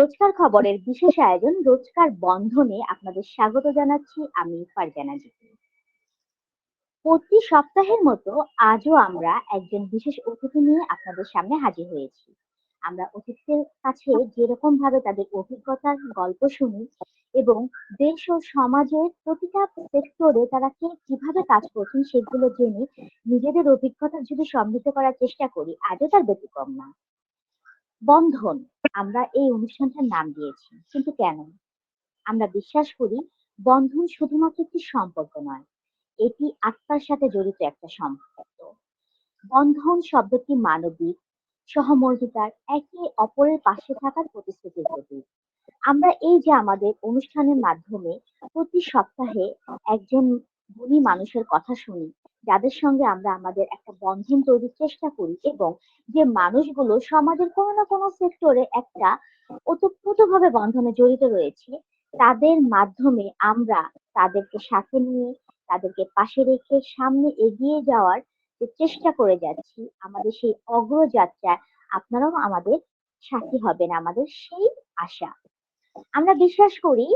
রোজকার খবরের বিশেষ আয়োজন রোজকার বন্ধনে আপনাদের স্বাগত জানাচ্ছি আমি ফারজানা জিতু। প্রতি সপ্তাহের মতো আজও আমরা একজন বিশেষ অতিথি নিয়ে আপনাদের সামনে হাজির হয়েছি। আমরা অতিথিদের কাছে যেরকম ভাবে তাদের অভিজ্ঞতার গল্প শুনি এবং দেশ ও সমাজের প্রতিটা সেক্টরে তারা কে কীভাবে কাজ করছেন সেগুলো জেনে নিজেদের অভিজ্ঞতা যদি সমৃদ্ধ করার চেষ্টা করি, আজও তার ব্যতিক্রম না। বন্ধন আমরা এই অনুষ্ঠানটার নাম দিয়েছি। কিন্তু কেন? আমরা বিশ্বাস করি বন্ধন শুধুমাত্র একটি সম্পর্ক নয়। এটি আত্মার সাথে জড়িত একটা সম্পর্ক। বন্ধন শব্দটি মানবিক, সহমর্মিতার, একে অপরের পাশে থাকার প্রতিশ্রুতির প্রতীক। আমরা এই যে আমাদের অনুষ্ঠানের মাধ্যমে প্রতি সপ্তাহে একজন গুণী মানুষের কথা শুনি, যাদের সঙ্গে আমরা আমাদের একটা বন্ধন তৈরির চেষ্টা করি এবং যে মানুষগুলো সমাজের কোনো না কোনো সেক্টরে একটা ওতপ্রোতভাবে বন্ধনে জড়িত রয়েছে, তাদের মাধ্যমে আমরা তাদেরকে সাথে নিয়ে, তাদেরকে পাশে রেখে সামনে এগিয়ে যাওয়ার যে চেষ্টা করে যাচ্ছি, আমাদের সেই অগ্রযাত্রায় আপনারাও আমাদের সাথী হবেন, আমাদের সেই আশা। আমরা বিশ্বাস করি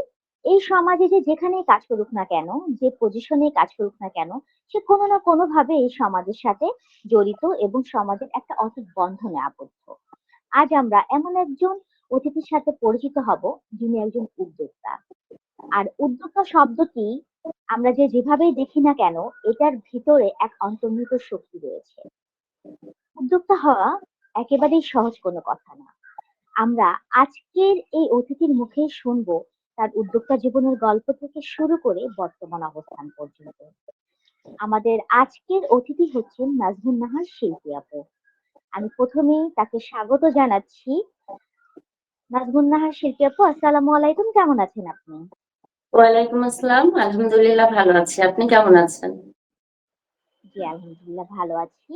এই সমাজে যে যেখানেই কাজ করুক না কেন, যে পজিশনে কাজ করুক না কেন, সে কোনো না কোনোভাবে এই সমাজের সাথে জড়িত এবং সমাজের একটা অটুট বন্ধনে আবদ্ধ। আজ আমরা এমন একজন অতিথির সাথে পরিচিত হব, যিনি একজন উদ্যোক্তা। আর উদ্যোক্তা শব্দটি আমরা যে যেভাবেই দেখি না কেন, এটার ভিতরে এক অন্তর্নিহিত শক্তি রয়েছে। উদ্যোক্তা হওয়া একেবারেই সহজ কোনো কথা না। আমরা আজকের এই অতিথির মুখেই শুনব তার উদ্যোক্তা জীবনের গল্প থেকে শুরু করে বর্তমান অবস্থান পর্যন্ত। আমাদের আজকের অতিথি হচ্ছেন নাজমুন নাহার শিল্পী আপু। আমি প্রথমেই তাকে স্বাগত জানাচ্ছি। নাজমুন নাহার শিল্পী আপু আসসালামু আলাইকুম কেমন আছেন আপনি? ওয়ালাইকুম আসসালাম আলহামদুলিল্লাহ ভালো আছি আপনি কেমন আছেন জি আলহামদুলিল্লাহ ভালো আছি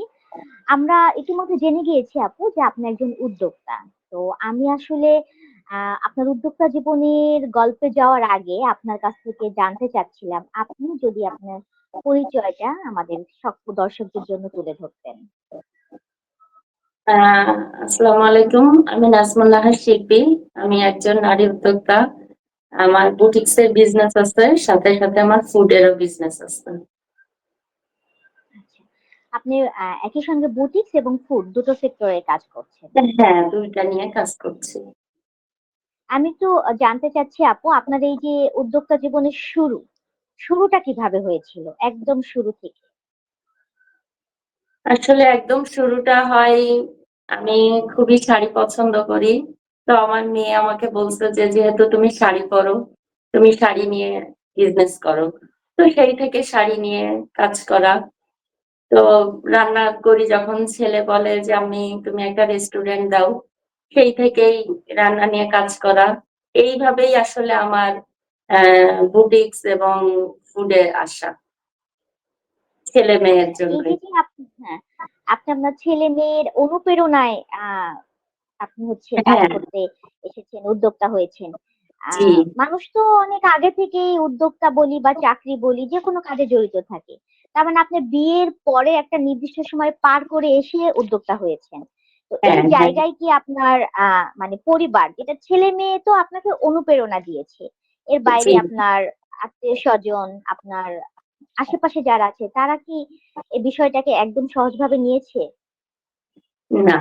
আমরা ইতিমধ্যে জেনে গিয়েছি আপু যে আপনি একজন উদ্যোক্তা তো আমি আসলে আপনার উদ্যোক্তা জীবনের গল্পে যাওয়ার আগে আপনার কাছ থেকে জানতে চাচ্ছিলাম আপনি যদি আপনার পরিচয়টা আমাদের সব দর্শকদের জন্য তুলে ধরতেন। আসসালামু আলাইকুম। আমি নাজমুন নাহার শিল্পী। আমি একজন নারী উদ্যোক্তা। আমার বুটিক্স এর বিজনেস আছে সাথে সাথে আমার ফুডেরও বিজনেস আছে। আচ্ছা আপনি একই সঙ্গে বুটিক্স এবং ফুড দুটো সেক্টরে কাজ করছেন। হ্যাঁ দুইটা নিয়ে কাজ করছি। আমি একটু জানতে চাচ্ছি আপু, আপনার এই যে উদ্যোক্তা জীবনের শুরু, শুরুটা কীভাবে হয়েছিল? একদম শুরু থেকে। আসলে একদম শুরুটা হয়, আমি খুবই শাড়ি পছন্দ করি। তো আমার মেয়ে আমাকে বলছে যে, যেহেতু তুমি শাড়ি পরো, তুমি শাড়ি নিয়ে বিজনেস করো। তো সেই থেকে শাড়ি নিয়ে কাজ করা। তো রান্না করি, যখন ছেলে বলে যে, আমি, তুমি একটা রেস্টুরেন্ট দাও। সেই থেকেই রান্না নিয়ে কাজ করা। এইভাবেই আসলে আমার বুটিক্স এবং ফুডে আসা। ছেলে মেয়ের জন্য আপনি হ্যাঁ আপনি আপনার ছেলে মেয়ের অনুপ্রেরণায় আপনি হচ্ছে কাজ হ্যাঁ। করতে এসেছেন উদ্যোক্তা হয়েছেন। মানুষ তো অনেক আগে থেকেই উদ্যোক্তা বলি বা চাকরি বলি যে কোনো কাজে জড়িত থাকে। তার মানে আপনি বিয়ের পরে একটা নির্দিষ্ট সময় পার করে এসে উদ্যোক্তা হয়েছেন। তো এই হ্যাঁ হ্যাঁ। জায়গায় কি আপনার মানে পরিবার যেটা ছেলে মেয়ে তো আপনাকে অনুপ্রেরণা দিয়েছে। এর বাইরে আপনার আত্মীয় স্বজন আপনার আশেপাশে যারা আছে তারা কি এই বিষয়টাকে একদম সহজভাবে নিয়েছে? না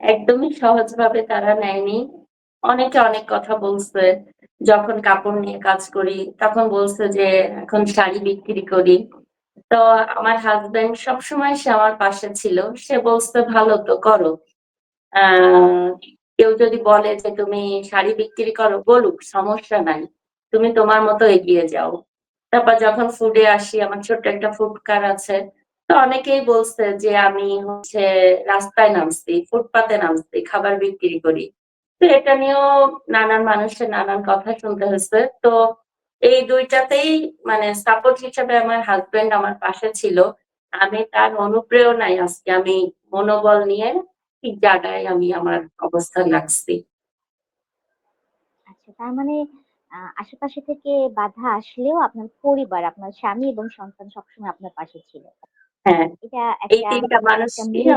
একদমই সহজভাবে তারা নেয়নি। অনেকে অনেক কথা বলছে যখন কাপড় নিয়ে কাজ করি তখন বলছে যে এখন শাড়ি বিক্রি করি। তো আমার হাজবেন্ড সবসময় সে আমার পাশে ছিল। সে বলছে, ভালো তো, করো। কেউ যদি বলে যে, তুমি শাড়ি বিক্রি করো, বলুক, সমস্যা নাই। তুমি তোমার মতো এগিয়ে যাও। তারপর যখন ফুডে আসি, আমার ছোট্ট একটা ফুড কার আছে। তো অনেকেই বলছে যে, আমি হচ্ছে রাস্তায় নামছি, ফুটপাতে নামছি, খাবার বিক্রি করি। তো এটা নিয়েও নানান মানুষের নানান কথা শুনতে হয়েছে। তো এই দুইটাতেই মানে সাপোর্ট হিসাবে আমার হাজবেন্ড আমার পাশে ছিল। আমি তার অনুপ্রেরণায় আজকে আমি মনোবল নিয়ে ঠিক জায়গায় আমি আমার অবস্থান রাখছি। আচ্ছা তার মানে আশেপাশে থেকে বাধা আসলেও আপনার পরিবার আপনার স্বামী এবং সন্তান সবসময় আপনার পাশে ছিল। হ্যাঁ এটা এই তিনটা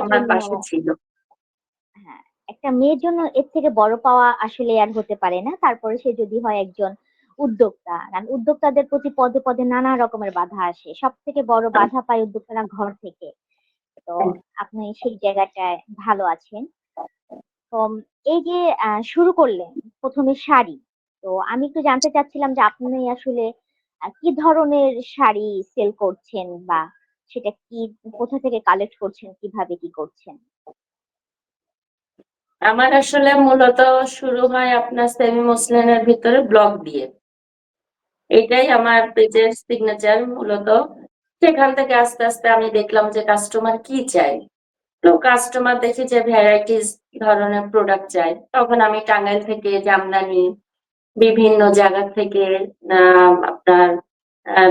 আমার পাশে ছিল। হ্যাঁ একটা মেয়ের জন্য এর থেকে বড় পাওয়া আসলে আর হতে পারে না। তারপরে সে যদি হয় একজন উদ্যোক্তা। কারণ উদ্যোক্তাদের প্রতি পদে পদে নানা রকমের বাধা আসে। সব থেকে বড় বাধা পায় উদ্যোক্তারা ঘর থেকে। তো আপনি সেই জায়গাটায় ভালো আছেন। তো এই যে শুরু করলেন প্রথমে শাড়ি। তো আমি একটু জানতে চাচ্ছিলাম যে আপনি আসলে কি ধরনের শাড়ি সেল করছেন বা সেটা কি, কোথা থেকে কালেক্ট করছেন, কীভাবে কি করছেন? আমার আসলে মূলত শুরু হয় আপনার সেমি মসলিনের ভিতরে ব্লক দিয়ে। এটাই আমার পেজের সিগনেচার মূলত। সেখান থেকে আস্তে আস্তে আমি দেখলাম যে কাস্টমার কি চাই তো কাস্টমার দেখি যে ভ্যারাইটিস ধরনের প্রোডাক্ট চাই তখন আমি টাঙ্গাইল থেকে, জামদানি, বিভিন্ন জায়গা থেকে আপনার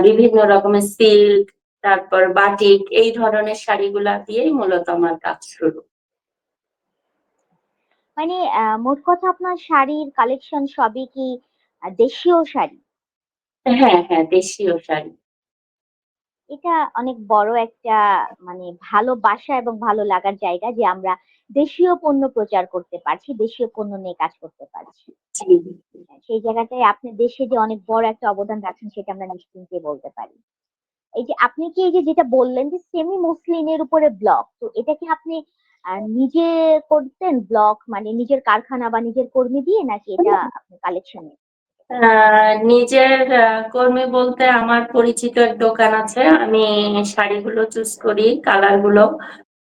বিভিন্ন রকমের সিল্ক তারপর বাটিক এই ধরনের শাড়িগুলা দিয়েই মূলত আমার কাজ শুরু। মানে মোট কথা আপনার শাড়ির কালেকশন সবই কি দেশীয় শাড়ি? হ্যাঁ হ্যাঁ দেশীয় শাড়ি। এটা অনেক বড় একটা মানে ভালোবাসা এবং ভালো লাগার জায়গা যে আমরা দেশীয় পণ্য প্রচার করতে পারছি দেশীয় পণ্য নিয়ে কাজ করতে পারছি। জি। সেই জায়গাটায় আপনি দেশে যে অনেক বড় একটা অবদান রাখছেন সেটা আমরা নিশ্চিন্তে বলতে পারি। এই যে আপনি কি এই যে যেটা বললেন যে সেমি মসলিনের উপরে ব্লক তো এটা কি আপনি নিজে করতেন ব্লক মানে নিজের কারখানা বা নিজের কর্মী দিয়ে নাকি এটা আপনি কালেকশনে নিজের কর্মী বলতে আমার পরিচিত এক দোকান আছে। আমি শাড়িগুলো চুজ করি কালারগুলো।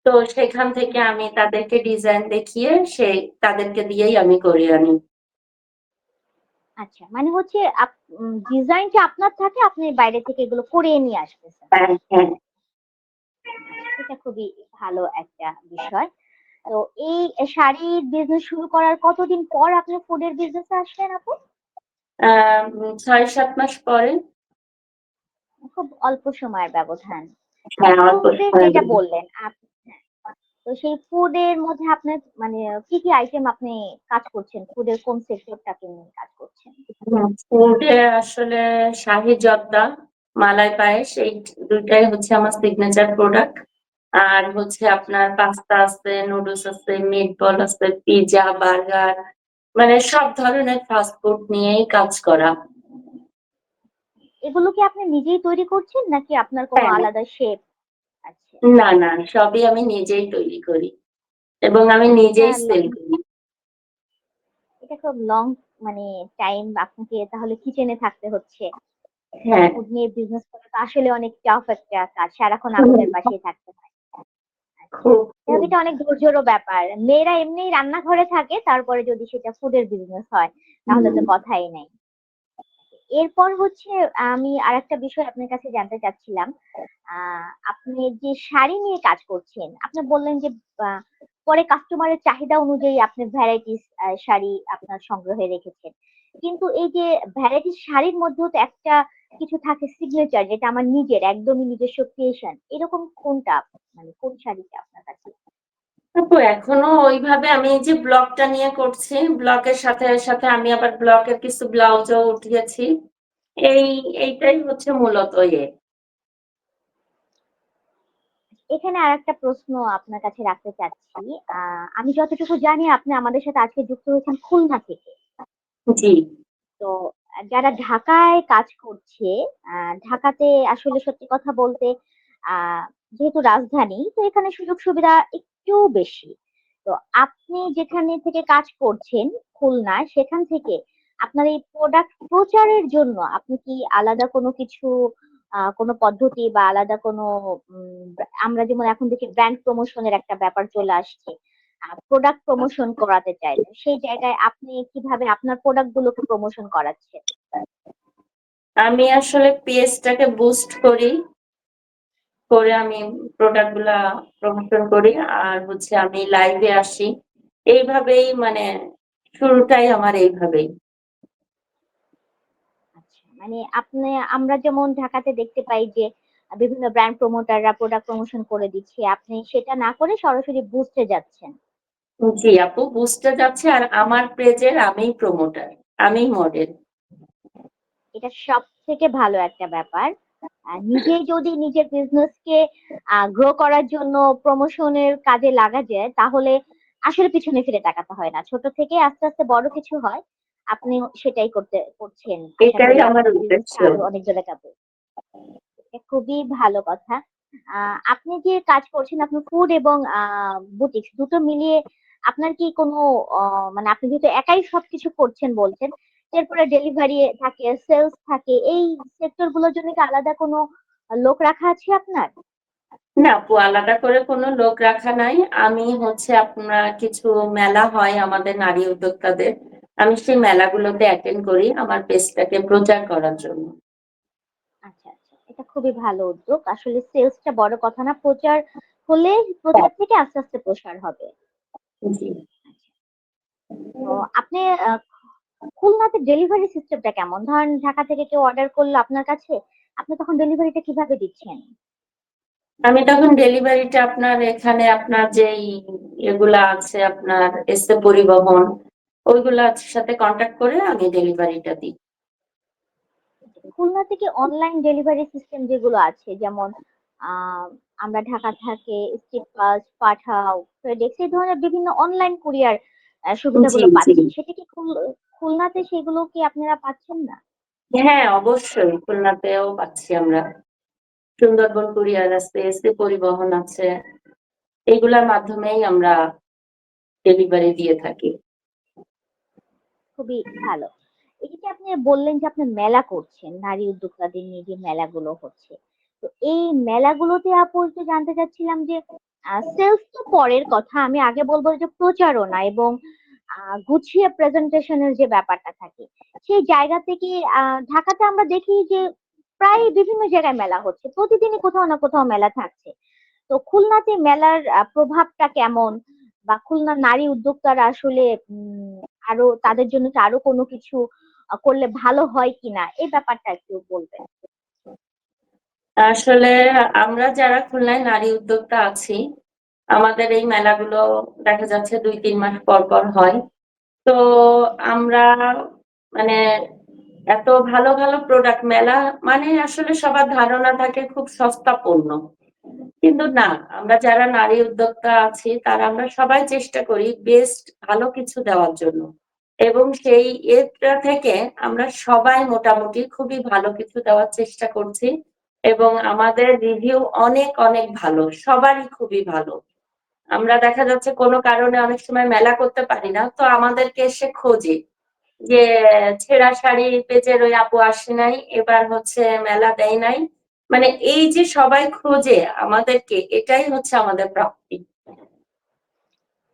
তো সেখান থেকে আমি তাদেরকে ডিজাইন দেখিয়ে সে তাদেরকে দিয়েই আমি করি আনি। আচ্ছা মানে হচ্ছে ডিজাইন ডিজাইনটা আপনার থাকে আপনি বাইরে থেকে এগুলো করে নিয়ে আসতেছেন। হ্যাঁ হ্যাঁ। এটা খুবই ভালো একটা বিষয়। তো এই শাড়ির বিজনেস শুরু করার কতদিন পর আপনি ফুডের বিজনেসে আসলেন আপু? ছয় সাত মাস পরে। খুব অল্প সময়ের ব্যবধান। হ্যাঁ যেটা বললেন তো সেই ফুডের মধ্যে আপনার মানে কি কি আইটেম আপনি কাজ করছেন? ফুডের কোন সেক্টরটাকে নিয়ে কাজ করছেন? ফুডে আসলে শাহি জর্দা মালাই পায়েস এই দুইটাই হচ্ছে আমার সিগনেচার প্রোডাক্ট আর হচ্ছে আপনার পাস্তা আছে নুডলস আছে মিটবল আছে পিৎজা বার্গার মানে সব ধরনের ফুড নিয়েই কাজ করা। এগুলো কি আপনি নিজেই তৈরি করছেন নাকি আপনার কোনো হ্যাঁ। আলাদা শেপ আছে? না না সবই আমি নিজেই তৈরি করি এবং আমি নিজেই হ্যাঁ, সেল করি। এটা খুব লং মানে টাইম আপনাকে তাহলে কিচেনে থাকতে হচ্ছে। হ্যাঁ। নিয়ে বিজনেস করা তো আসলে অনেক টাফ একটা কাজ। সারাক্ষণ আমাদের পাশেই থাকতে হয়। এটা অনেক ধৈর্যেরও ব্যাপার। মেয়েরা এমনি রান্নাঘরে থাকে তারপরে যদি সেটা ফুডের বিজনেস হয় তাহলে তো কথাই নেই। এরপর হচ্ছে আমি আর একটা বিষয় আপনার কাছে জানতে চাচ্ছিলাম। আহ আপনি যে শাড়ি নিয়ে কাজ করছেন আপনি বললেন যে আহ, পরে কাস্টমারের চাহিদা অনুযায়ী আপনি ভ্যারাইটিস শাড়ি আপনার সংগ্রহে রেখেছেন। কিন্তু এই যে ভ্যারাইটি শাড়ির মধ্যেও তো একটা কিছু থাকে সিগনেচার যেটা আমার নিজের একদমই নিজস্ব ক্রিয়েশন এরকম কোনটা? মানে কোন শাড়িটা আপনার কাছে? আপু এখনও ওইভাবে আমি যে ব্লগটা নিয়ে করছি ব্লগের সাথে সাথে আমি আবার ব্লগের কিছু ব্লাউজও উঠিয়েছি। এই এইটাই হচ্ছে মূলত ইয়ে। এখানে আর একটা প্রশ্ন আপনার কাছে রাখতে চাচ্ছি আহ আমি যতটুকু জানি আপনি আমাদের সাথে আজকে যুক্ত হয়েছেন খুলনা থেকে। জি। তো, যারা ঢাকায় কাজ করছে ঢাকাতে আসলে সত্যি কথা বলতে যেহেতু রাজধানী, তো এখানে সুযোগ সুবিধা একটু বেশি। তো আপনি যেখানে থেকে কাজ করছেন খুলনায় সেখান থেকে আপনার এই প্রোডাক্ট প্রচারের জন্য আপনি কি আলাদা কোনো কিছু কোনো পদ্ধতি বা আলাদা কোনো আমরা যেমন এখন দেখি ব্র্যান্ড প্রমোশনের একটা ব্যাপার চলে আসছে প্রোডাক্ট প্রমোশন করাতে চাইলে সেই জায়গায় আপনি কীভাবে আপনার প্রোডাক্ট গুলোকে প্রমোশন করাচ্ছেন? আমি আসলে পেজটাকে বুস্ট করি করে আমি প্রোডাক্টগুলা প্রমোশন করি আর হচ্ছে আমি লাইভে আসি। এইভাবেই মানে শুরুটাই আমার এইভাবেই। আচ্ছা মানে আপনি আমরা যেমন ঢাকাতে দেখতে পাই যে বিভিন্ন ব্র্যান্ড প্রমোটাররা প্রোডাক্ট প্রমোশন করে দিচ্ছে আপনি সেটা না করে সরাসরি বুস্টে যাচ্ছেন। জি আপু বুস্টে যাচ্ছে আর আমার পেজের আমিই প্রমোটার আমি মডেল এটা সব থেকে ভালো একটা ব্যাপার নিজেই যদি নিজের বিজনেসকে গ্রো করার জন্য প্রমোশনের কাজে লাগা যায় তাহলে আসলে পিছনে ফিরে তাকাতে হয় না। ছোট থেকে আস্তে, আস্তে বড় কিছু হয়। আপনি সেটাই করতে করছেন। এটাই আমার উদ্দেশ্য। অনেক যাবে। খুবই ভালো কথা। আপনি যে কাজ করছেন আপনার ফুড এবং আ বুটিকস দুটো মিলিয়ে আপনার কি কোনো মানে আপনি যেহেতু একাই সবকিছু করছেন বলছেন, এরপরে ডেলিভারি থাকে, সেলস থাকে। এই সেক্টরগুলোর জন্য কি আলাদা কোনো লোক রাখা আছে আপনার? না আপু আলাদা করে কোনো লোক রাখা নাই। আমি হচ্ছে আপনার কিছু মেলা হয় আমাদের নারী উদ্যোক্তাদের। আমি সেই মেলাগুলোতে অ্যাটেন্ড করি আমার পেজটাকে প্রচার করার জন্য। আচ্ছা, আচ্ছা। এটা খুবই ভালো উদ্যোগ। আসলে সেলসটা বড় কথা না। প্রচার হলে প্রচার থেকে আস্তে, আস্তে প্রসার হবে। জি। তো আপনি খুলনাতে ডেলিভারি সিস্টেমটা কেমন? ধরেন ঢাকা থেকে কেউ অর্ডার করল আপনার কাছে, আপনি তখন ডেলিভারিটা কীভাবে দিচ্ছেন? আমি তখন ডেলিভারিটা আপনার এখানে আপনার যেই এগুলা আছে আপনার এসে পরিবহন ওইগুলার সাথে কনট্যাক্ট করে আমি ডেলিভারিটা দিই। খুলনা থেকে অনলাইন ডেলিভারি সিস্টেম যেগুলো আছে যেমন আমরা ঢাকা থেকে স্ট্রিটপাস, পাঠাও, ফেডেক্স এই ধরনের বিভিন্ন অনলাইন কুরিয়ার সুবিধাগুলো। পাচ্ছি। সেটা কি খুল খুলনাতে সেগুলো কি আপনারা পাচ্ছেন না? হ্যাঁ, অবশ্যই খুলনাতেও পাচ্ছি আমরা। সুন্দরবন কুরিয়ার আছে, এসে পরিবহন আছে। এগুলার মাধ্যমেই আমরা ডেলিভারি দিয়ে থাকি। খুবই ভালো। এই যে আপনি বললেন যে আপনি মেলা করছেন, নারী উদ্যোক্তাদের নিয়ে যে মেলাগুলো হচ্ছে। তো এই মেলাগুলোতে আপু একটু জানতে চাচ্ছিলাম যে সেলস তো পরের কথা। আমি আগে বলব যে প্রচারণা এবং গুছিয়ে প্রেজেন্টেশন এর যে ব্যাপারটা থাকে। সেই জায়গা থেকে ঢাকাতে আমরা দেখি যে প্রায় বিভিন্ন জায়গায় মেলা হচ্ছে। প্রতিদিনই কোথাও না কোথাও মেলা থাকছে। তো খুলনাতে মেলার প্রভাবটা কেমন? বা খুলনার নারী উদ্যোক্তারা আসলে আরও তাদের জন্য আরও কোনো কিছু করলে ভালো হয় কিনা? এই ব্যাপারটা একটু বলবেন। আসলে আমরা যারা খুলনায় নারী উদ্যোক্তা আছি, আমাদের এই মেলাগুলো দেখা যাচ্ছে ২-৩ মাস পর, পর হয়। তো আমরা মানে এত ভালো, ভালো প্রোডাক্ট মেলা মানে আসলে সবার ধারণা থাকে খুব সস্তা পণ্য। কিন্তু না, আমরা যারা নারী উদ্যোক্তা আছি তারা আমরা সবাই চেষ্টা করি বেস্ট ভালো কিছু দেওয়ার জন্য। এবং সেই এটা থেকে আমরা সবাই মোটামুটি খুবই ভালো কিছু দেওয়ার চেষ্টা করছি। এবং আমাদের রিভিউ অনেক, অনেক ভালো। সবারই খুবই ভালো। আমরা দেখা যাচ্ছে কোনো কারণে অনেক সময় মেলা করতে পারি না। তো আমাদেরকে এসে খোঁজে। যে ছেঁড়া শাড়ি পেজের ওই আপু আসে নাই, এবার হচ্ছে মেলা দেয় নাই। মানে এই যে সবাই খোঁজে আমাদেরকে এটাই হচ্ছে আমাদের প্রাপ্তি।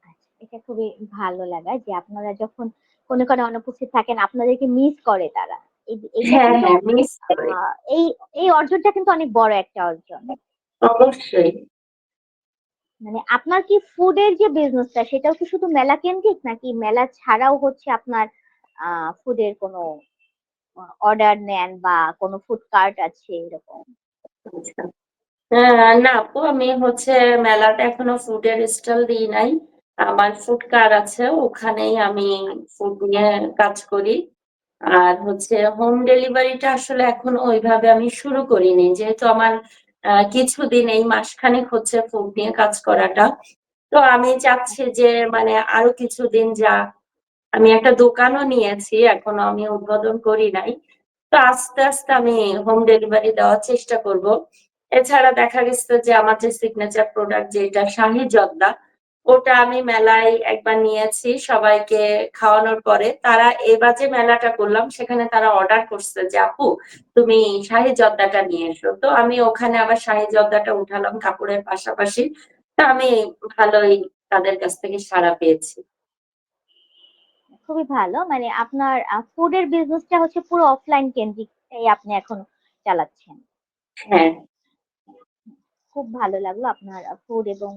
আচ্ছা, এটা খুবই ভালো লাগা যে আপনারা যখন কোনো, কোনো অনুপস্থিত থাকেন আপনাদেরকে মিস করে তারা। এই হ্যাঁ, হ্যাঁ করে। এই এই অর্জনটা কিন্তু অনেক বড় একটা অর্জন। অবশ্যই। মানে আপনার কি ফুড এর যে বিজনেসটা সেটাও কি শুধু মেলা কেন্দ্রিক? নাকি মেলা ছাড়াও হচ্ছে আপনার আ ফুড এর কোনো অর্ডার নেন বা কোনো ফুড কার্ট আছে এরকম? আচ্ছা। না আপু আমি হচ্ছে মেলাতে এখনও ফুডের স্টল দিই নাই। আমার ফুড কার্ট আছে ওখানেই আমি ফুড নিয়ে কাজ করি। আর হচ্ছে হোম ডেলিভারিটা আসলে এখন ওইভাবে আমি শুরু করিনি। যেহেতু আমার কিছুদিন এই মাসখানেক হচ্ছে ফুড নিয়ে কাজ করাটা। তো আমি চাচ্ছি যে মানে আরও কিছুদিন যা আমি একটা দোকানও নিয়েছি। এখনও আমি উদ্বোধন করি নাই। তো আস্তে, আস্তে আমি হোম ডেলিভারি দেওয়ার চেষ্টা করব। এছাড়া দেখা গেছে যে আমার যে সিগনেচার প্রোডাক্ট যেটা শাহী জর্দা, ওটা আমি মেলায় একবার নিয়েছি সবাইকে খাওয়ানোর পরে। তারা এবার যে মেলাটা করলাম সেখানে তারা অর্ডার করছে যে, "আপু তুমি শাহী জর্দাটা নিয়ে এসো।" তো আমি ওখানে আবার শাহী জর্দাটা উঠালাম কাপড়ের পাশাপাশি। তো আমি ভালোই তাদের কাছ থেকে সাড়া পেয়েছি। খুবই ভালো। মানে আপনার আ ফুড এর বিজনেসটা হচ্ছে পুরো অফলাইন কেন্দ্রিকটাই আপনি এখন চালাচ্ছেন। হ্যাঁ। খুব ভালো লাগল আপনার ফুড এবং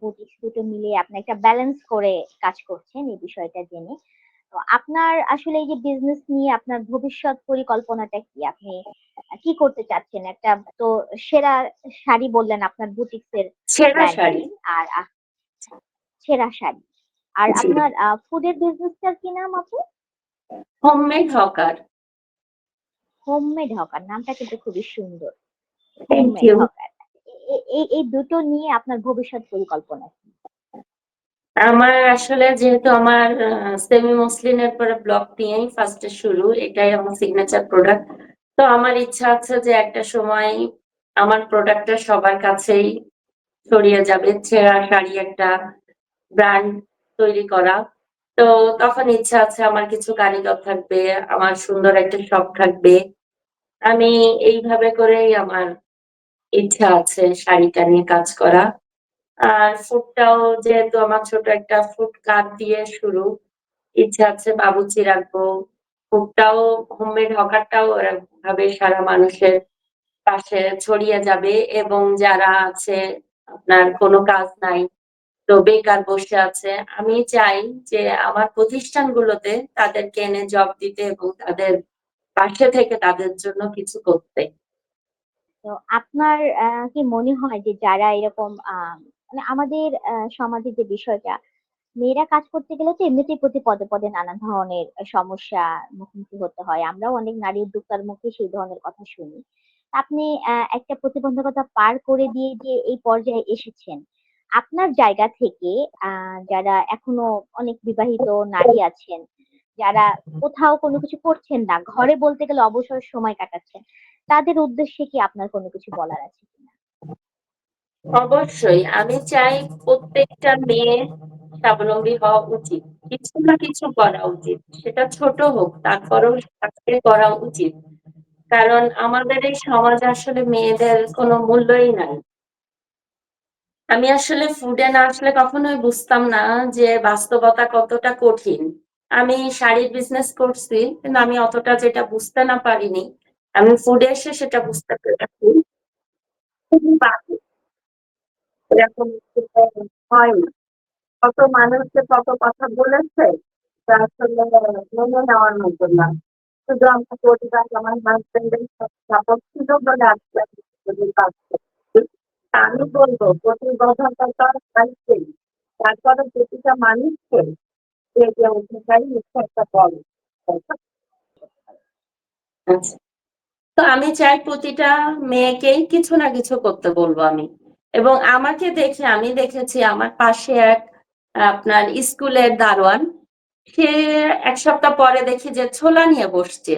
বুটিক্স দুটো মিলিয়ে আপনি একটা ব্যালেন্স করে কাজ করছেন এই বিষয়টা জেনে। তো আপনার আসলে এই যে বিজনেস নিয়ে আপনার ভবিষ্যৎ পরিকল্পনাটা কি? আপনি কি করতে চাচ্ছেন? একটা তো সেরা শাড়ি বললেন আপনার বুটিক্স এর ছেঁড়া শাড়ি। আর সেরা শাড়ি। আর আপনার আ ফুড এর বিজনেসটার কি নাম আপু? Homemade hawker. হোমমেড হকার নামটা কিন্তু খুবই সুন্দর। হোমমেড। হকার। এই এই দুটো নিয়ে আপনার ভবিষ্যৎ পরিকল্পনা কি? আমার আসলে যেহেতু আমার সেমি মসলিনের পরে ব্লক নিয়েই ফার্স্টে শুরু, এটাই আমার সিগনেচার প্রোডাক্ট তো আমার ইচ্ছা আছে যে একটা সময় আমার প্রোডাক্টটা সবার কাছেই ছড়িয়ে যাবে, ছেঁড়া শাড়ি একটা ব্র্যান্ড তৈরি করা। তো তখন ইচ্ছা আছে আমার কিছু কারিগর থাকবে, আমার সুন্দর একটা শখ থাকবে। আমি এইভাবে করেই আমার ইচ্ছা আছে শাড়িটা নিয়ে কাজ করা। আর ফুডটাও যেহেতু আমার ছোট একটা ফুড কার্ট দিয়ে শুরু, ইচ্ছা আছে বাবুচি রাখব। ফুডটাও হোমমেড হকারটাও ভাবে সারা মানুষের পাশে ছড়িয়ে যাবে এবং যারা আছে, আপনার কোনো কাজ নাই, তো বেকার বসে আছে, আমি চাই যে আমার প্রতিষ্ঠানগুলোতে তাদেরকে এনে জব দিতে এবং তাদের পাশে থেকে তাদের জন্য কিছু করতে। তো আপনার কি মনে হয় যে যারা এরকম মানে আমাদের সমাজের যে বিষয়টা, মেয়েরা কাজ করতে গেলে তো এমনিতেই প্রতি পদে পদে নানা ধরনের সমস্যা মুখোমুখি হতে হয়। আমরাও অনেক নারী উদ্যোক্তার মুখে সেই ধরনের কথা শুনি। আপনি একটা প্রতিবন্ধকতা পার করে দিয়ে যে এই পর্যায়ে এসেছেন, আপনার জায়গা থেকে যারা এখনও অনেক বিবাহিত নারী আছেন, যারা কোথাও কোনো কিছু করছেন না, ঘরে বলতে গেলে অবসর সময় কাটাচ্ছেন তাদের উদ্দেশ্যে কি আপনার কোনো কিছু বলার আছে অবশ্যই। আমি চাই প্রত্যেকটা মেয়ে স্বাবলম্বী হওয়া উচিত। কিছু না কিছু করা উচিত। সেটা ছোট হোক, তারপরেও তাকে করা উচিত। কারণ আমাদের এই সমাজ আসলে মেয়েদের কোনো মূল্যই নাই। আমি আসলে ফুডে না আসলে কখনোই বুঝতাম না যে বাস্তবতা কতটা কঠিন। আমি শাড়ির বিজনেস করছি, কিন্তু আমি অতটা যেটা বুঝতে না পারিনি আমি ফুডে এসে সেটা বুঝতে পেরেছি। এরকম হয় না। কত মানুষকে কত কথা বলেছে আসলে মেনে নেওয়ার মতো না। শুধু আমার পরিবার, আমার হাজবেন্ডের সাপোর্ট ছিল বলে আজকে আমি বলব প্রতিবদ্ধকতা থাকছেই তারপরে প্রতিটা মানুষকে উঠে চাই হচ্ছে একটা বল আচ্ছা। তো আমি চাই প্রতিটা মেয়েকেই কিছু না কিছু করতে বলব আমি। এবং আমাকে দেখে, আমি দেখেছি আমার পাশে এক, আপনার স্কুলের দারোয়ান, সে এক সপ্তাহ পরে দেখি যে ছোলা নিয়ে বসছে।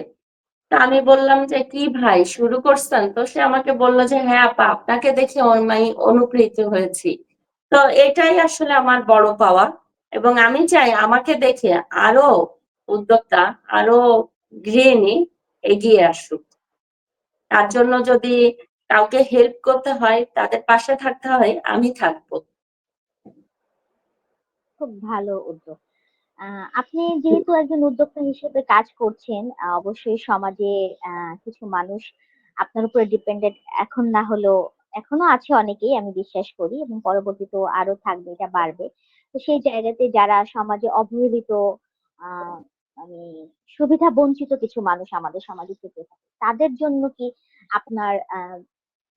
তা আমি বললাম যে, কি ভাই, শুরু করছেন? তো সে আমাকে বলল যে হ্যাঁ আপা, আপনাকে দেখে আমি অনুপ্রেরিত হয়েছি। তো এটাই আসলে আমার বড় পাওয়া। এবং আমি চাই আমাকে দেখে আরও উদ্যোক্তা, আরও গৃহিণী এগিয়ে আসুক। তার জন্য যদি কাউকে হেল্প করতে হয়, তাদের পাশে থাকতে হয়, আমি থাকব। খুব ভালো উদ্যোগ। আপনি যেহেতু একজন উদ্যোক্তা হিসেবে কাজ করছেন অবশ্যই সমাজে কিছু মানুষ আপনার উপরে ডিপেন্ডেন্ট এখন না হলেও, এখনও আছে অনেকেই, আমি বিশ্বাস করি, এবং পরবর্তীতেও আরও থাকবে, এটা বাড়বে। তো সেই জায়গাতে যারা সমাজে অবহেলিত মানে সুবিধা বঞ্চিত কিছু মানুষ আমাদের সমাজে থেকে থাকে। তাদের জন্য কি আপনার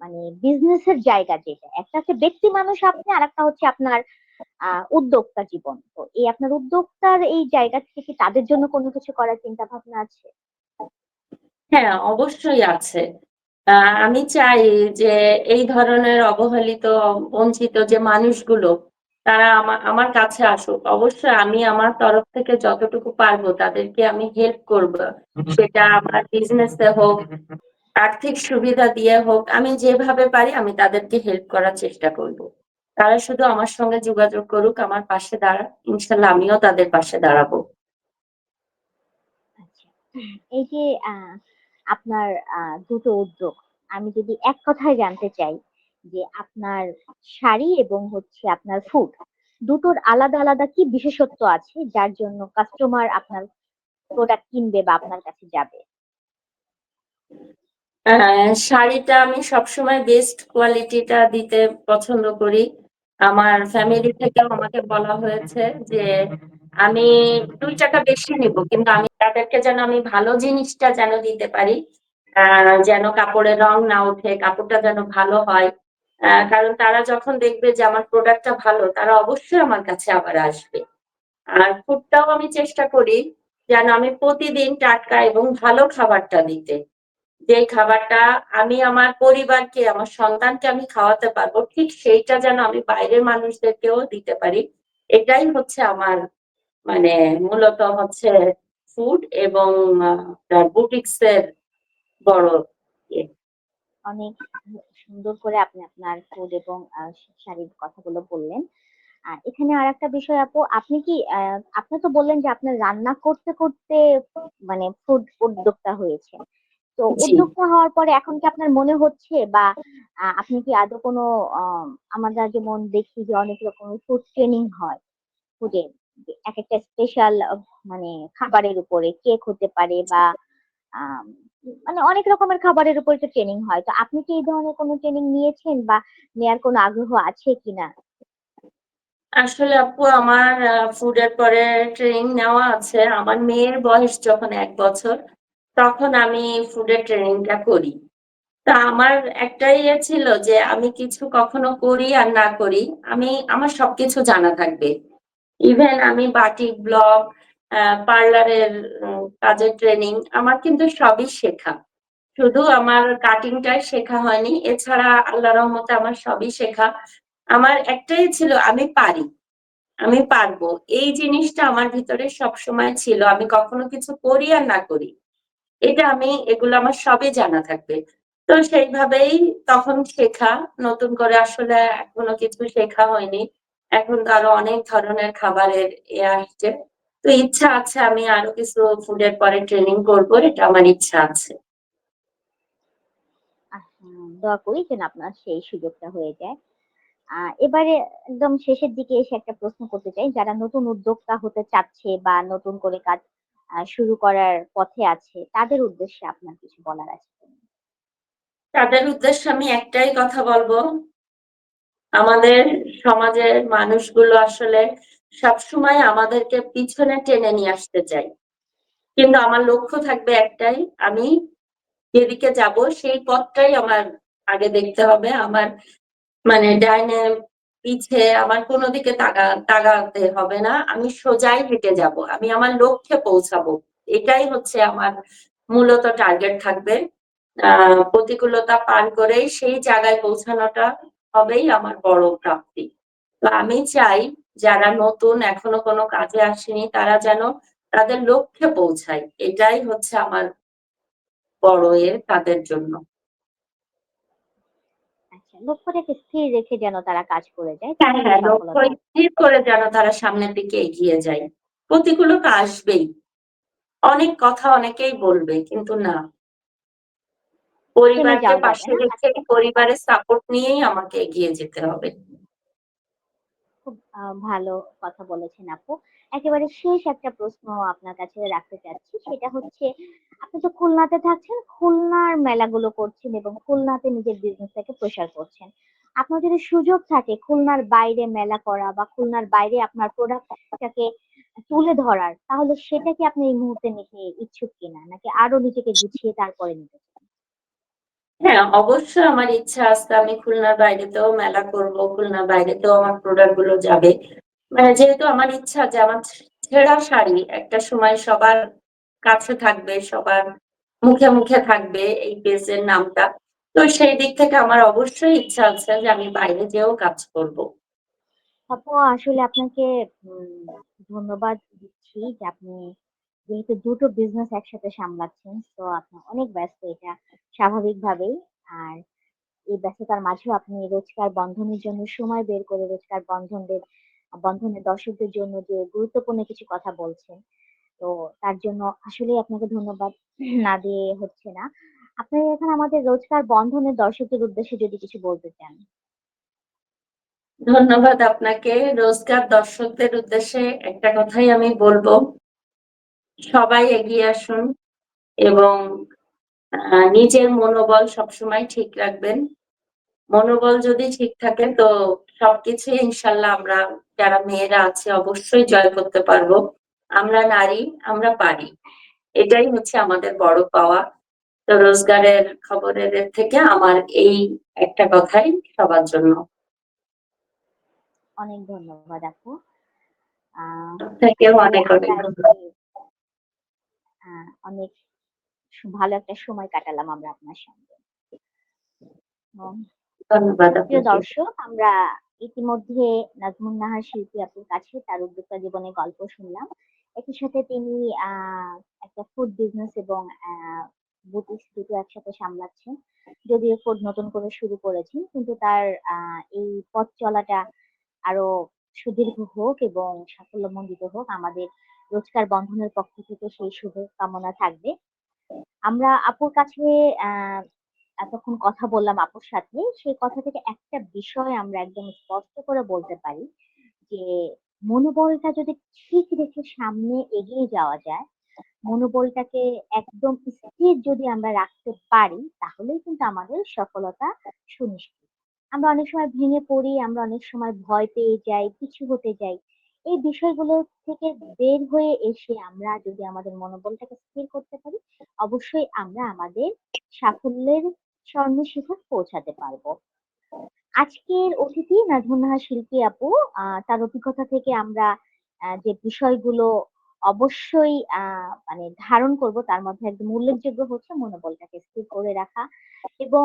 মানে বিজনেসের জায়গা যেটা একটা হচ্ছে ব্যক্তি মানুষ আপনি আর একটা হচ্ছে আপনার উদ্যোক্তা জীবন। তো এই আপনার উদ্যোক্তার এই জায়গা থেকে কি তাদের জন্য কোনো কিছু করার চিন্তা ভাবনা আছে? হ্যাঁ অবশ্যই আছে। আমি চাই যে এই ধরনের অবহেলিত, বঞ্চিত যে মানুষগুলো তারা আমার আমার কাছে আসুক। অবশ্যই আমি আমার তরফ থেকে যতটুকু পারব তাদেরকে আমি হেল্প করব। সেটা আমার বিজনেসে হোক আর্থিক সুবিধা দিয়ে হোক আমি যেভাবে পারি আমি তাদেরকে হেল্প করার চেষ্টা করব। তারা শুধু আমার সঙ্গে যোগাযোগ করুক আমার পাশে দাঁড়াক ইনশাল্লাহ আমিও তাদের পাশে দাঁড়াবো। আচ্ছা। এই যে আহ, আপনার আহ, দুটো উদ্যোগ আমি যদি এক কথায় জানতে চাই যে আপনার শাড়ি এবং হচ্ছে আপনার ফুড দুটোর আলাদা আলাদা কি বিশেষত্ব আছে যার জন্য কাস্টমার আপনার প্রোডাক্ট কিনবে বা আপনার কাছে যাবে? শাড়িটা আমি সবসময় বেস্ট কোয়ালিটিটা দিতে পছন্দ করি। আমার ফ্যামিলি থেকেও আমাকে বলা হয়েছে যে আমি দুই টাকা বেশি নিব, কিন্তু আমি তাদেরকে যেন আমি ভালো জিনিসটা যেন দিতে পারি। যেন কাপড়ের রং না ওঠে, কাপড়টা যেন ভালো হয়। কারণ তারা যখন দেখবে যে আমার প্রোডাক্টটা ভালো, তারা অবশ্যই আমার কাছে আবার আসবে। আর ফুডটাও আমি চেষ্টা করি যেন আমি প্রতিদিন টাটকা এবং ভালো খাবারটা দিতে। যে খাবারটা আমি আমার পরিবারকে, আমার সন্তানকে আমি খাওয়াতে পারব, ঠিক সেইটা যেন আমি বাইরের মানুষদেরকেও দিতে পারি। এটাই হচ্ছে আমার মানে মূলত হচ্ছে ফুড এবং বুটিকস এর বড় ইয়ে। অনেক সুন্দর করে আপনি আপনার ফুড এবং শাড়ির কথাগুলো বললেন। আর এখানে আর একটা বিষয় আপু, আপনি কি আপনি তো বললেন যে আপনার রান্না করতে, করতে মানে ফুড উদ্যোক্তা হয়েছে তো উদ্যোক্তা হওয়ার পরে এখন কি আপনার মনে হচ্ছে বা আপনি কি আদৌ কোনো আমরা যেমন দেখি যে অনেক রকমের ফুড ট্রেনিং হয় ফুডের। এক একটা স্পেশাল মানে খাবারের উপরে কেক হতে পারে বা মানে অনেক রকমের খাবারের উপর তো ট্রেনিং হয়। তো আপনি কি এই ধরনের কোনো ট্রেনিং নিয়েছেন বা নেয়ার কোনো আগ্রহ আছে কিনা? আসলে আপু আমার ফুডের পরে ট্রেনিং নেওয়া আছে। আমার মেয়ের বয়স যখন এক বছর, তখন আমি ফুডের ট্রেনিংটা করি। তা আমার একটাই ইয়ে ছিল যে আমি কিছু কখনো করি আর না করি, আমি আমার সবকিছু জানা থাকবে। ইভেন আমি বাটিক ব্লক, আ পার্লারের কাজের ট্রেনিং আমার কিন্তু সবই শেখা। শুধু আমার কাটিংটাই শেখা হয়নি। এছাড়া আল্লাহর রহমতে আমার সবই শেখা। আমার একটাই ছিল, আমি পারি। আমি পারব। এই জিনিসটা আমার ভিতরে সবসময় ছিল। আমি কখনো কিছু করি আর না করি। এটা আমি, এগুলো আমার সবই জানা থাকবে। তো সেইভাবেই তখন শেখা। নতুন করে আসলে এখনও কিছু শেখা হয়নি। এখন তো আরও অনেক ধরনের খাবারের এ আসছে। তো ইচ্ছা আছে আমি আরও কিছু ফুডের পরে ট্রেনিং করব। এটা আমার ইচ্ছা আছে। দোয়া করি যেন আপনার সেই সুযোগটা হয়ে যায়। এবারে একদম শেষের দিকে এসে একটা প্রশ্ন করতে চাই। যারা নতুন উদ্যোক্তা হতে চাচ্ছে বা নতুন করে কাজ শুরু করার পথে আছে, তাদের উদ্দেশ্যে আপনার কিছু বলার আছে তাদের উদ্দেশ্যে আমি একটাই কথা বলব আমাদের সমাজের মানুষগুলো আসলে সবসময় আমাদেরকে পিছনে টেনে নিয়ে আসতে চাই কিন্তু আমার লক্ষ্য থাকবে একটাই, আমি যেদিকে যাব সেই পথটাই আমার আগে দেখতে হবে। আমার মানে ডাইনে পিছে আমার কোন দিকে তাকা তাকাতে হবে না। আমি সোজাই হেঁটে যাব। আমি আমার লক্ষ্যে পৌঁছাবো। এটাই হচ্ছে আমার মূলত টার্গেট থাকবে। প্রতিকূলতা পার করেই সেই জায়গায় পৌঁছানোটা হবেই আমার বড় প্রাপ্তি। তো আমি চাই যারা নতুন এখনও কোনো কাজে আসেনি তারা যেন তাদের লক্ষ্যে পৌঁছায়। এটাই হচ্ছে আমার বড় এর তাদের জন্য। আচ্ছা, লক্ষ্যটাকে স্থির রেখে যেন তারা কাজ করে যায় হ্যাঁ, হ্যাঁ, লক্ষ্য স্থির করে যেন তারা সামনের দিকে এগিয়ে যায়। প্রতিকূলতা আসবেই। অনেক কথা অনেকেই বলবে কিন্তু না। পরিবারকে পাশে রেখে পরিবারের সাপোর্ট নিয়েই আমাকে এগিয়ে যেতে হবে। ভালো কথা বলেছেন আপু। একেবারে শেষ একটা প্রশ্ন আপনার কাছে রাখতে চাচ্ছি। সেটা হচ্ছে আপনি তো খুলনাতে থাকছেন, খুলনার মেলাগুলো করছেন এবং খুলনাতে নিজের বিজনেসটাকে প্রসার করছেন। আপনার যদি সুযোগ থাকে খুলনার বাইরে মেলা করা বা খুলনার বাইরে আপনার প্রোডাক্টটাকে তুলে ধরার, তাহলে সেটা কি আপনি এই মুহূর্তে নিতে ইচ্ছুক কিনা? নাকি আরও নিজেকে গুছিয়ে তারপরে নিতে চান? হ্যাঁ, অবশ্যই আমার ইচ্ছা আছে আমি খুলনার বাইরেতেও মেলা করব। খুলনার বাইরেতেও আমার প্রোডাক্টগুলো যাবে। মানে যেহেতু আমার ইচ্ছা যে আমার ছেঁড়া শাড়ি একটা সময় সবার কাছে থাকবে, সবার মুখে, মুখে থাকবে এই পেজের নামটা। তো সেই দিক থেকে আমার অবশ্যই ইচ্ছা আছে যে আমি বাইরে যেয়েও কাজ করব। আপু আসলে আপনাকে ধন্যবাদ দিচ্ছি যে আপনি যেহেতু দুটো বিজনেস একসাথে সামলাচ্ছেন, তো আপনি অনেক ব্যস্ত এটা স্বাভাবিকভাবেই। আর এই ব্যস্ততার মাঝেও আপনি রোজকার বন্ধনের জন্য সময় বের করে রোজকার বন্ধনদের বন্ধনের দর্শকদের জন্য যে গুরুত্বপূর্ণ কিছু কথা বলছেন, তো তার জন্য আসলেই আপনাকে ধন্যবাদ না দিয়ে হচ্ছে না। আপনি এখন আমাদের রোজকার বন্ধনের দর্শকদের উদ্দেশ্যে যদি কিছু বলতে চান? ধন্যবাদ আপনাকে। রোজকার দর্শকদের উদ্দেশ্যে একটা কথাই আমি বলব। সবাই এগিয়ে আসুন এবং নিজের মনোবল সবসময় ঠিক রাখবেন। মনোবল যদি ঠিক থাকে তো সবকিছু ইনশাল্লাহ আমরা যারা মেয়েরা আছে অবশ্যই জয় করতে পারব। আমরা নারী, আমরা পারি। এটাই হচ্ছে আমাদের বড় পাওয়া। তো রোজগারের খবরের থেকে আমার এই একটা কথাই সবার জন্য। অনেক ধন্যবাদ আপু। অনেক, অনেক অনেক ভালো একটা সময় কাটালাম আমরা আপনার সঙ্গে। প্রিয় দর্শক আমরা ইতিমধ্যে নাজমুন নাহার শিল্পী আপুর কাছে তার উদ্যোক্তা জীবনের গল্প শুনলাম। একই সাথে তিনি একটা ফুড বিজনেস এবং বুটিক দুটো একসাথে সামলাচ্ছেন। যদিও ফুড নতুন করে শুরু করেছেন কিন্তু তার এই পথ চলাটা আরও সুদীর্ঘ হোক এবং সাফল্যমণ্ডিত হোক। আমাদের রোজকার বন্ধনের পক্ষ থেকে সেই শুভ কামনা থাকবে। আমরা আপুর কাছে এতক্ষণ কথা বললাম আপুর সাথে। সেই কথা থেকে একটা বিষয় আমরা একদম স্পষ্ট করে বলতে পারি যে মনোবলটা যদি ঠিক রেখে সামনে এগিয়ে যাওয়া যায়, মনোবলটাকে একদম স্থির যদি আমরা রাখতে পারি তাহলেই কিন্তু আমাদের সফলতা সুনিশ্চিত। আমরা অনেক সময় ভেঙে পড়ি, আমরা অনেক সময় ভয় পেয়ে যাই, কিছু হতে যাই। এই বিষয়গুলো থেকে বের হয়ে এসে আমরা যদি আমাদের মনোবলটাকে স্থির করতে পারি, অবশ্যই আমরা আমাদের সাফল্যের স্বর্ণ শিখর পৌঁছাতে পারব। আজকের অতিথি নাহার শিল্পী আপু তার অভিজ্ঞতা থেকে আমরা যে বিষয়গুলো অবশ্যই মানে ধারণ করব তার মধ্যে একদম উল্লেখযোগ্য হচ্ছে মনোবলটাকে স্থির করে রাখা এবং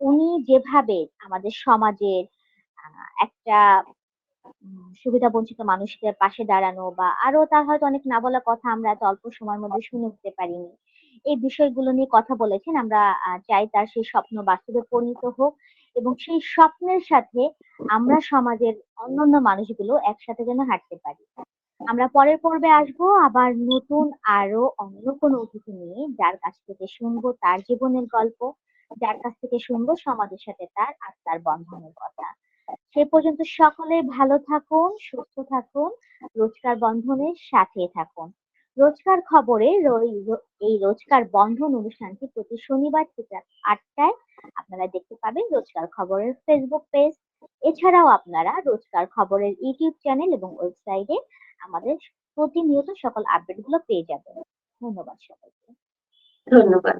উনি যেভাবে আমাদের সমাজের একটা সুবিধাবঞ্চিত মানুষদের পাশে দাঁড়ানো বা আরও তার হয়তো অনেক না বলা কথা আমরা এত অল্প সময়ের মধ্যে শুনে উঠতে পারিনি। এই বিষয়গুলো নিয়ে কথা বলেছেন। আমরা চাই তার সেই স্বপ্ন বাস্তবে পরিণত হোক এবং সেই স্বপ্নের সাথে আমরা সমাজের অন্যান্য মানুষগুলো একসাথে যেন হাঁটতে পারি। আমরা পরের পর্বে আসব আবার নতুন আরও অন্য কোনো অতিথি নিয়ে যার কাছ থেকে শুনব তার জীবনের গল্প, যার কাছ থেকে শুনব সমাজের সাথে তার আত্মার বন্ধনের কথা। সে পর্যন্ত সকলে ভালো থাকুন, সুস্থ থাকুন, রোজকার বন্ধনের সাথে থাকুন। রোজকার খবরে এই রোজকার বন্ধন অনুষ্ঠানটি প্রতি শনিবার রাত ৮ আপনারা দেখতে পাবেন রোজকার খবরের ফেসবুক পেজ। এছাড়াও আপনারা রোজকার খবরের ইউটিউব চ্যানেল এবং ওয়েবসাইটে আমাদের প্রতিনিয়ত সকল আপডেটগুলো পেয়ে যাবেন। ধন্যবাদ সবাইকে। ধন্যবাদ।